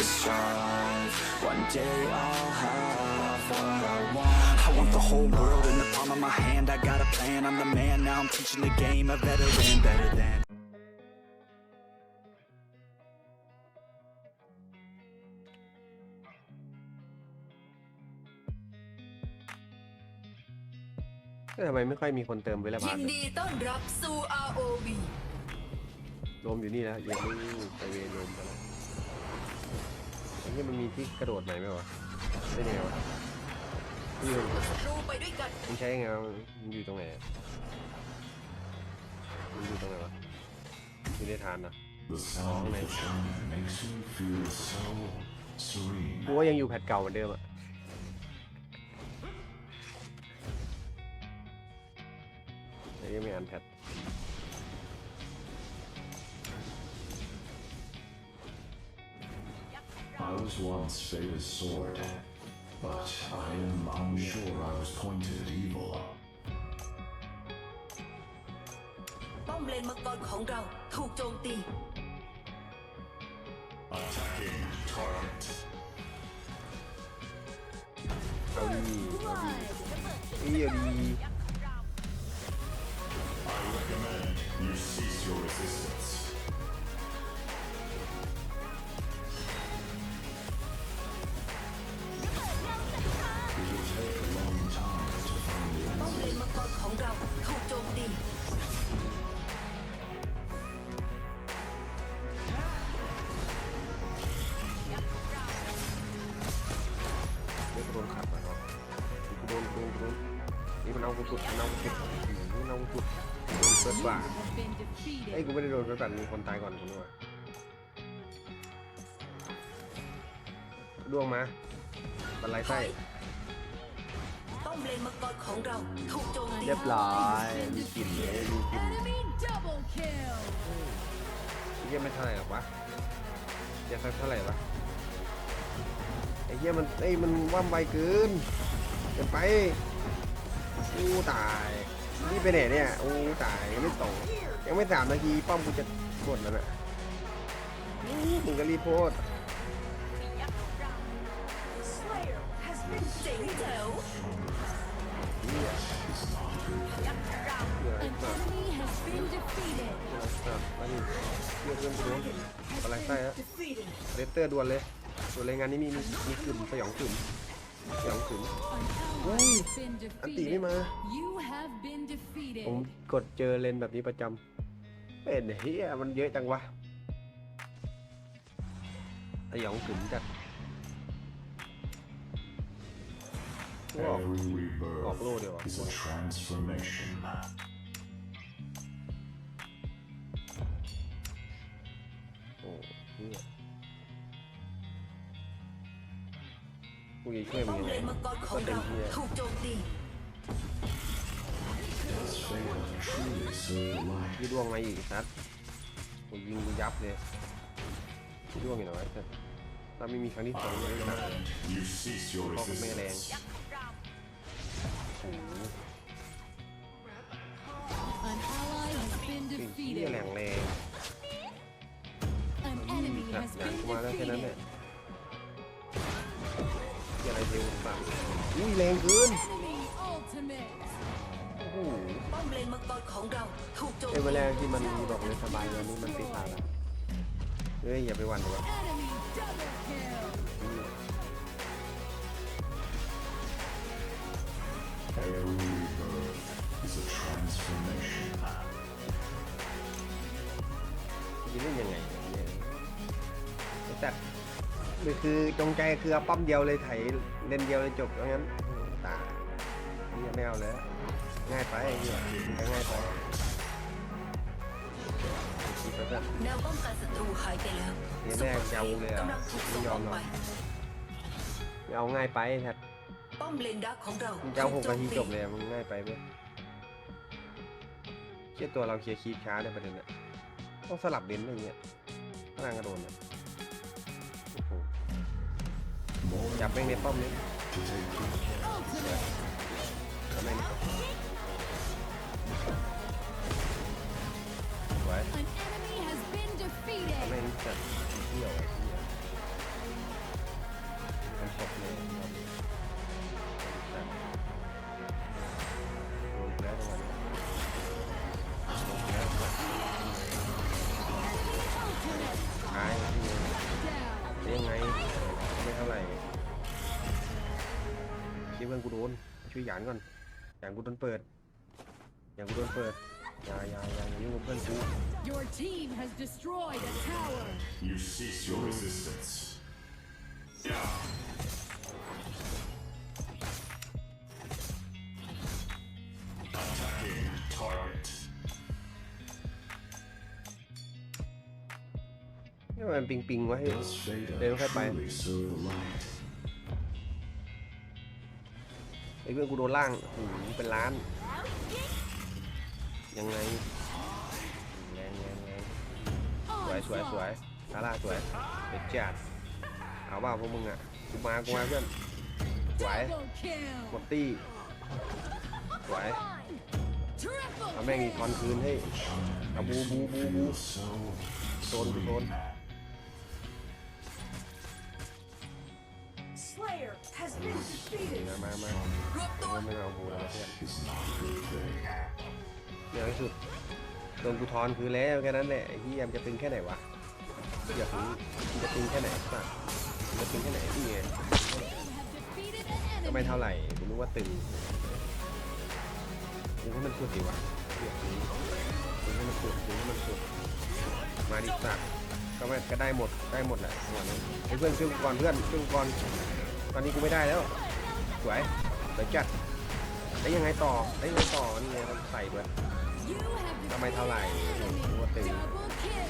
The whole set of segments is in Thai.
to strive. One day I'll have what I want. I want the whole world in the palm of my hand. I got a plan, I'm the man. Now I'm teaching the game, a veteran, better than. เอ้ยทำไมไม่ค่อยมีคนเติมเวลายิบาทนดีต้อนรับสู่ ROV โรมอยู่นี่แล้วยังไม่ไปเวรโรมไปแล้ว ไอ้นี่มันมีที่กระโดดไหนไหมวะได้ยังไงวะนี่มันรูไปด้วยกันมันใช้ยังไงวะมันอยู่ตรงไหนอะมันอยู่ตรงไหนวะอยู่ในฐานนะ The sound of the drum makes you feel so serene. กูว่ายังอยู่แพทเก่าเหมือนเดิมอะแต่ยังไม่อ่านแพท I was once Vader's sword, but I am unsure I was pointed at evil. ป้อมเลนมังกรของเราถูกโจมตี Attacking target. เอาดีเอาดีเอาดี I recommend you cease your resistance. กุดนอากูสุดอื้อมันอากูสุดโดนเปิดบ่าไอ้กูไม่ได้โดนเปิดบ่ามีคนตายก่อนกูด้วยดวงมาบันไลไส้ป้อมเลนมังกรของเราถูกโจมตีเรียบร้อยมีกลิ่นเลยมีกลิ่นไอ้เหี้ยไม่เท่าไหร่หรอกวะเหี้ยเท่าไหร่วะไอ้เหี้ยมันไอ้มันว่ำไวเกินเกินไป อู้ตายนี่ไปไหนเนี่ยอู้ตายยังไม่ตกยังไม่สามนาทีป้อมกูจะกดแล้วน่ะอู้มึงก็รีโพสเจ๋งแจ๋วเหี้ยเหี้ย An สัตว์ enemy has been defeated. สัตว์มาดิเหี้ยเรื่องกูอะไรไส้ฮะเลสเตอร์ดวนเลยส่วนรายงานนี้มีมีมีกลุ่มสยองกลุ่ม สยองกลุ่ม An ally Ui, has been อันตีไม่ defeated. มา You have been defeated. ผมกดเจอเลนแบบนี้ประจำเป็นเฮียมันเยอะจังวะสยองกลุ่มจัดออก Every Oh, blow it rebirth off. is a กูจะช่วยมึป้องมยังเลไงนมังกรของก็เต็มเราที่อะถูกโจมตี Does Vader truly serve the light? ยี่ดวงมาอีกนัดกูยิงกูยับเลยยี่ดวงอยู่ไหนวะแต่ถ้าไม่มีครั้งที่สองเลยนะ Recommend you cease your Oh, may resistance. โอ้โห An ally has been สิ่งที่แร defeated. งแรง An enemy หนัก has หนัก been มาแล้วแค่นั้นเนี่ย defeated. ที่อะไรเทวสั่งอุ้ยแรงเกิน Enemy ultimate. โอ้โหป้อมเลนมังกรของเราถูกโจมไอ้ตีเวลาที่มันบอกเลยสบายวันนี้มันติดตาแล้วเฮ้ยอย่าไปหวั่นวะ Enemy double kill. Every rebirth is a transformation. จะเล่นยังไงเนี่ยแต่ นี่คือจงใจคือเอาป้อมเดียวเลยไถเล่นเดียวเลยจบแล้วงั้นตายนี่ไม่เอาแล้วง่ายไปไอ้เหี้ยมันก็ง่ายไปคิดไปซะแนวป้องกันศัตรูหายไปแล้วเดี๋ยวแม่จะเอาเลยอะกำลังถูกส่งออกไปไม่เอาง่ายไปแทบป้อมเลนดักของเรามึงจะเอาหกถูนาทีโมตีจบเลยอะมึงง่ายไปไหมเชื่อตัวเราเคลียร์คีย์ช้าในประเด็นอะต้องสลับเลนอะไรเงี้ยพลังกระโดดอะโจับแม่งในป้อมนี้ทำไมนี่ไว้ทำไมจัดเที่ยวไอ้เหี้ยมันตกเลย พื่อนกูโดนช่วยหยานก่อนหยานกูโดนเปิดหยานกูโดนเปิดอย่าอย่าอย่าอย่ายุ่งกับเพื่อนกู Your team has destroyed a tower. You cease your resistance. Attacking target. นี่มันปิงปิงไว้ Does Veda Đều phải bài. truly serve the light? ไอ้ เพื่อนกูโดนล่างโอ้โหเป็นล้าน ยังไงแรงแรงแรงสวยสวยสวยซาร่าสวยเด็ดจัดเอาว่าพวกมึงอะกูมากูมาเพื่อนสวย Double kill. หมดตี้สวย Triple เอาแม่งอีกทอนคืนให้เอาบูบูบูบูโซนโซน Slayer has been defeated มามามาเอาไม่เอาบูแล้วเพื่อน is not a good thing. เดี๋ยวที่สุดโดนกูทอนคืนแล้วแค่นั้นแหละไอ้ที่ยมนจะตึงแค่ไหนวะอยากรู้มันจะตึงแค่ไหนสัตว์มันจะตึงแค่ไหนพี่ไง have defeated an ก็ไม่ enemy. เท่าไหร่กูนึกว่าตึงตึงให้มันสุดดิวะอยากรู้ตึงให้มันสุดตึงให้มันสุดมาดิสัตว์ก็ไม่ก็ได้หมดได้หมดแหละหัวนี้ไอ้เพื่อนช่วยกูก่อนเพื่อนช่วยกูก่อน ตอนนี้กูไม่ได้แล้ว สวยเดี๋ยวจัดได้ยังไงต่อได้ยังไงต่อนี่ไงต้องใส่ด้วย You have ก็ไม่ defeated เท่าไหร่ an นึกว่าตึง enemy. Double kill.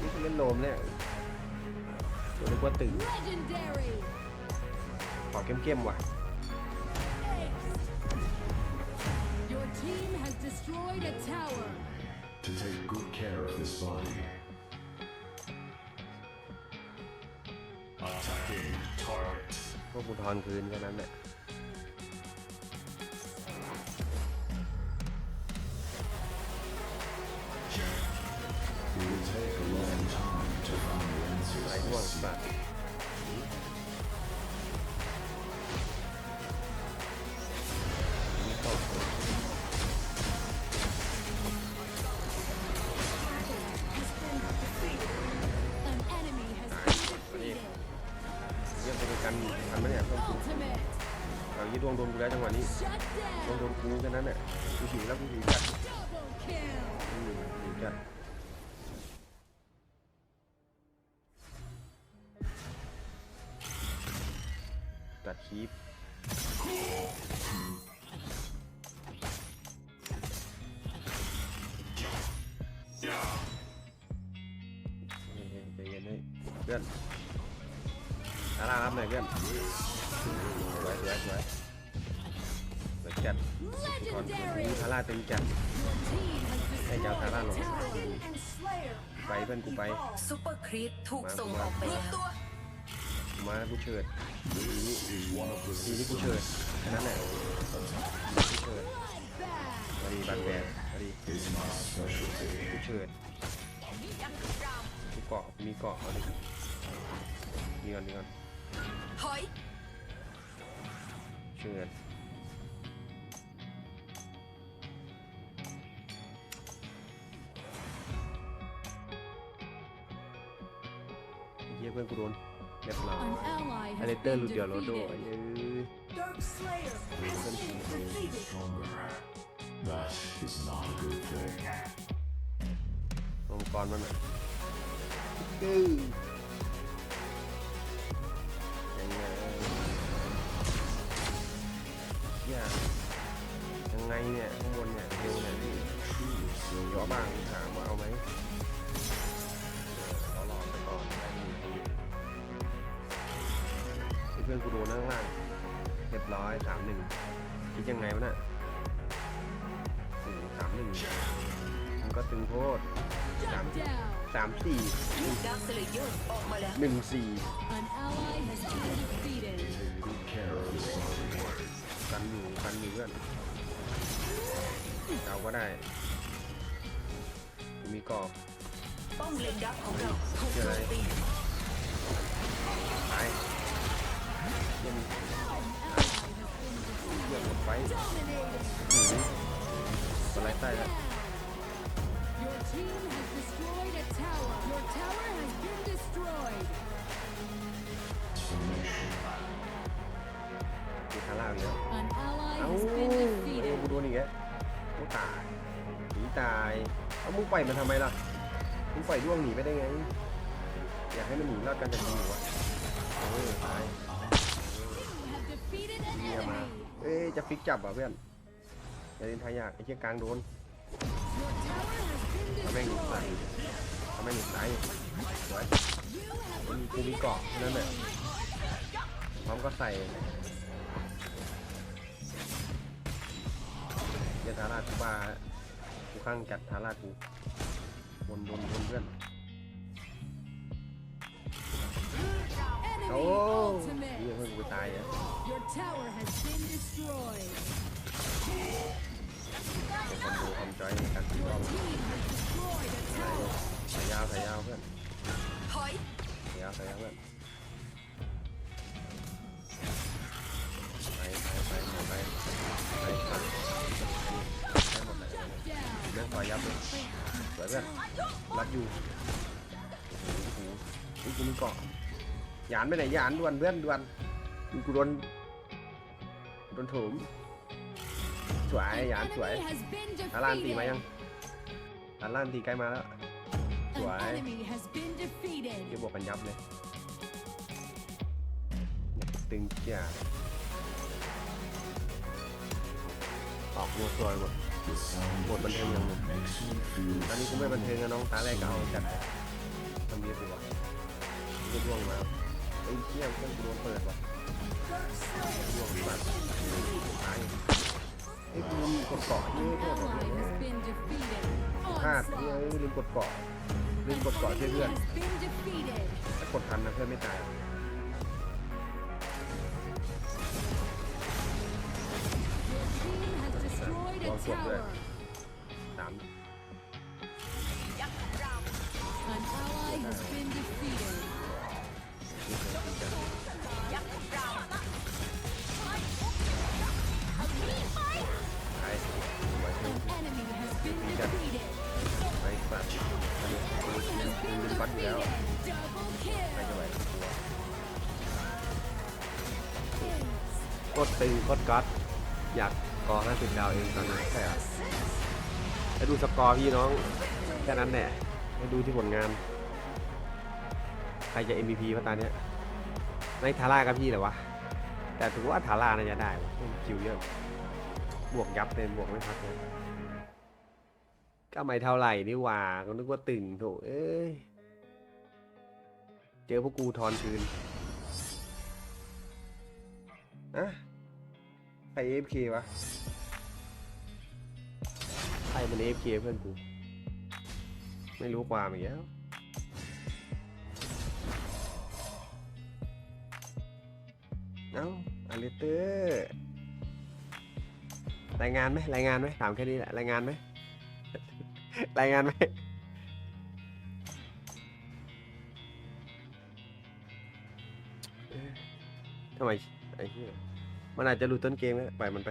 นี่คือเล่นโลมเนี่ยตัวนึกว่าตึง Legendary. ขอเข้มๆว่ะ Your team has destroyed a tower. To take good care of this body. พวกกูทอนคืนแค่นั้นแหละ เอายี่ดวงโดนกูแล้วจังหวะนี้ดวงโดนกูแค่นั้นแหละกูหิวแล้วกูหิวจัดกูหิวจัดตัดคลิปใจเย็นให้เพื่อนซาร่ารับหน่อยเพื่อนสวยสวยสวย สวยจัดก่อน Legendary. นี้ซาร่าเต็มจัด Your team has ให้เจ้า destroyed ซาร่า a ลง tower. and Slayer ไปเพื่อนกูไปซุปเปอร์ครีปถูกส่งออกไปแล้วมากูเฉิดทีนี้ Is one of the ทีนี้กูเฉิดแค่นั้นแหละกูเฉิด Bloodbath. มาดีบันแบนมาดี is my specialty. กูเฉิดกูเกาะมีเกาะเอาดินี่ก่อนนี่ก่อนถอยเฉิด เยี่ยเพื่อนกูโดนเรียบร้อย An ally อ has เลเตอร์ been หลุดเดียวโรโด defeated. เย้ย Dark Slayer has been defeated Stronger. That is not a good thing. ลงกรมันอะกึ้งยังไงอย่ายังไงเนี่ยข้างบนเนี่ยเร็วเนี่ยพี่ Truly เยอะบ้างถามว่าเอาไหม กูโดนข้างล่างเรียบร้อยสามหนึ่งคิดยังไงวะน่ะสี่สามหนึ่งมันก็ตึงโพด Shut down. สามสี่ดาร์คสเลเยอร์ออกมาแล้วหนึ่งสี่ An ally has been defeated. take good care of this body. กันอยู่กันอยู่เพื่อนเอาก็ได้กูมีกรอบป้อมเลนดับของเราถูกโจมตี มึงปล่อยมันทำไมล่ะมึงปล่อยด้วงหนีไปได้ไง อยากให้มันหนีรอดกันจากยิงอยู่วะเออตายเมียมาเอ้ยจะฟิกจับอะเพื่อนอย่าเล่นทายากไอ้เชี่ยกลางโดนทำแม่งหนีตายทำแม่งหนีตายสวยมีกูมีเกาะนั้นแหละพร้อมก็ใส่ยวทารากูบ้า กูข้างจัดทารากูวนวนวนเพื่อน enemy โอ้เหี้ย ultimate. เพื่อนกูไปตายอะ Your tower has been destroyed. คนดูความจอยในการตีบอ Your ล team has destroyed a tower. สายยาวสายยาวเพื่อนถอยสายยาวสายยาวเพื่อน วยเพื่อนรับอยู่โอ้โหนี่กูมีเกาะหยานไปไหนหยานด่วนเพื่อนด่วนดูกูโดนโดนถมสวยหยานสวยอาลานตีมายังอาลานตีใกล้มาแล้วสวย An enemy has been defeated. เดี๋ยวบวกกันยับเลยตึงจ้าออกมัวซวหมด ยหมด The sound Một of bên the em nhận drum makes me feel ตอนนี้กูไม่บันเทิงนะน้องตาแรกก็เอาจัดทำเยอะดีกว่าเรียกร่วงมาไอ้เชี่ยเพื่อนกูโดนเปิดว่ะร่วงมาตายไอ้กูลืมกดเกาะนี่โทษ ally เลย has been defeated. พลาดเฮ้ยลืมกดเกาะลืมกดเกาะเพื่อนถ้ากดทันนะเพื่อนไม่ตายายไว้เถ An อะ enemy has been defeated. ไปสัตว์อันนี้กู Has ลืม been ลืมบัตรอยู่แล้ว defeated. Double ใคร kill. จะไหวกดตึงกดก๊อตอยากกอ50ดาวเองตอนนี้ใช่เหรอไปดูสกอร์พี่น้องแค่นั้นแหละไปดูที่ผลงาน ใครจะ MVP วะตอนเนี้ยในทาร่ากับพี่เหรอวะ แต่ถือว่าทาร่าน่าจะได้วะคิวเยอะ บวกยับเลยบวกไม่พักเลยก็ไม่เท่าไหร่นี่หว่าก็นึกว่าตึงโถเอ้ย เจอพวกกูทอนคืนอะ ใคร AFK วะใครมัน AFK เพื่อนกู ไม่รู้ความอีกแล้วเอ้าอเลเตอร์รายงานไหมรายงานไหมถามแค่นี้แหละรายงานไหม รายงานไหมเอ๊ะทำไมไอ้เหี้ย มันอาจจะหลุดต้นเกมแล้วปล่อยมันไป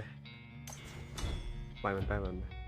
ปล่อยมันไปปล่อยมันไป